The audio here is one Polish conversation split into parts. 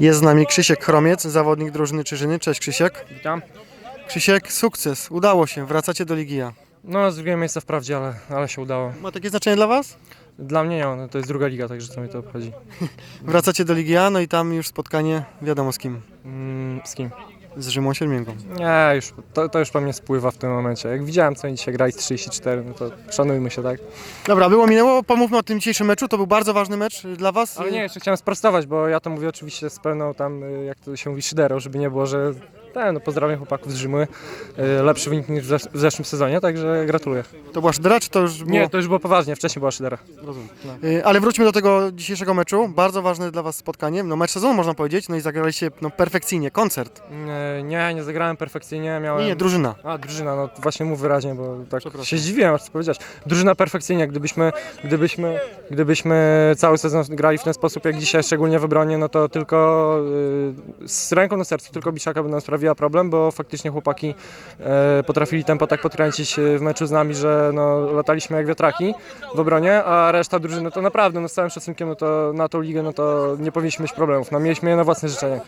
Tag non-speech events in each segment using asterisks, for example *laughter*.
Jest z nami Krzysiek Chromiec, zawodnik drużyny Czyżyny. Cześć Krzysiek. Witam. Krzysiek, sukces, udało się, wracacie do Ligi A. No, z drugiego miejsca wprawdzie, ale, ale się udało. Ma takie znaczenie dla Was? Dla mnie nie, no, to jest druga liga, także co mi to obchodzi. *laughs* Wracacie do Ligi A, no i tam już spotkanie wiadomo z kim. Mm, z kim? Z Rzymą Siedmięgą. Nie, już, to, to już po mnie spływa w tym momencie. Jak widziałem, co oni dzisiaj grali z 34, no to szanujmy się, tak? Dobra, było minęło, pomówmy o tym dzisiejszym meczu, to był bardzo ważny mecz y, dla Was. Ale nie, jeszcze chciałem sprostować, bo ja to mówię oczywiście z pełną tam, y, jak to się mówi, szyderą, żeby nie było, że ten, no pozdrawiam chłopaków z Rzymy. Y, Lepszy wynik niż w zesz- w zeszłym sezonie, także gratuluję. To była szydera, czy to już było... Nie, to już było poważnie, wcześniej była szydera. Rozumiem. Y, Ale wróćmy do tego dzisiejszego meczu. Bardzo ważne dla Was spotkanie. No mecz sezonu można powiedzieć, no i zagraliście no, perfekcyjnie, koncert. Nie, nie, nie zagrałem perfekcyjnie, miałem... Nie, nie, drużyna. A, drużyna, no właśnie mów wyraźnie, bo tak się zdziwiłem, aż co powiedziałeś. Drużyna perfekcyjnie, gdybyśmy, gdybyśmy, gdybyśmy cały sezon grali w ten sposób jak dzisiaj, szczególnie w obronie, no to tylko y, z ręką na sercu, tylko Biszaka by nam sprawiła problem, bo faktycznie chłopaki e, potrafili tempo tak podkręcić e, w meczu z nami, że no, lataliśmy jak wiatraki w obronie, a reszta drużyny to naprawdę, no z całym szacunkiem no to na tą ligę, no to nie powinniśmy mieć problemów. No mieliśmy je na własne życzenie.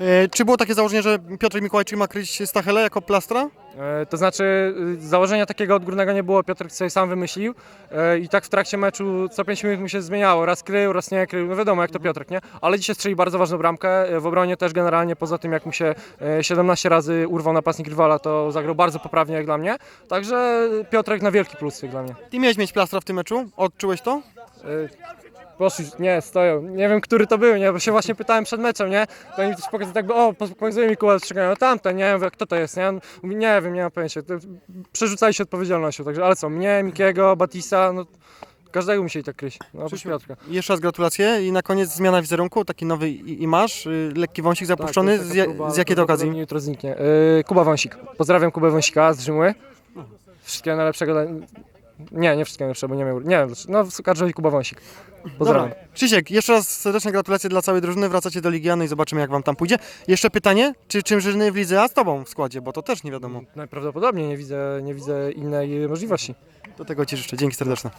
Y, Czy było takie założenie, że Piotr Mikołajczyk ma kryć Stachele jako plastra? E, To znaczy, y, założenia takiego odgórnego nie było, Piotr sobie sam wymyślił e, i tak w trakcie meczu co 5 minut mu się zmieniało, raz krył, raz nie krył, no wiadomo jak to Piotrek, nie? Ale dzisiaj strzelił bardzo ważną bramkę, e, w obronie też generalnie, poza tym jak mu się e, 17 razy urwał napastnik rywala, to zagrał bardzo poprawnie jak dla mnie, także Piotrek na wielki plus jak dla mnie. Ty miałeś mieć plastra w tym meczu? Odczułeś to? E, Poszli, nie, stoją. Nie wiem, który to był, nie, bo się właśnie pytałem przed meczem, nie? To oni coś pokazali tak, o, pokazuje mi kółę, strzygają, no tamten, nie wiem, kto to jest, nie? Mówi, nie wiem, nie mam pojęcia. To Przerzucali się odpowiedzialnością, także, ale co, mnie, Mikiego, Batisa, no, każdego musieli tak kryć, no, oprócz Piotrka. Jeszcze raz gratulacje i na koniec zmiana wizerunku, taki nowy i- imaż, y, lekki wąsik zapuszczony. Tak, z, ja- z jakiej to okazji? Jutro zniknie. Yy, Kuba Wąsik. Pozdrawiam Kubę Wąsika z Rzymły. Wszystkiego najlepszego. dla- Nie, nie wszystkiego najlepszego, bo nie miał. Nie wiem, dlaczego. no razie Kuba Wąsik. Pozdrawiam. Dobra. Krzysiek, jeszcze raz serdeczne gratulacje dla całej drużyny, wracacie do Ligi A, no i zobaczymy jak Wam tam pójdzie. Jeszcze pytanie, czy czym Żyny w Lidze A z Tobą w składzie, bo to też nie wiadomo. Najprawdopodobniej nie widzę, nie widzę innej możliwości. Do tego Ci życzę, dzięki serdeczne.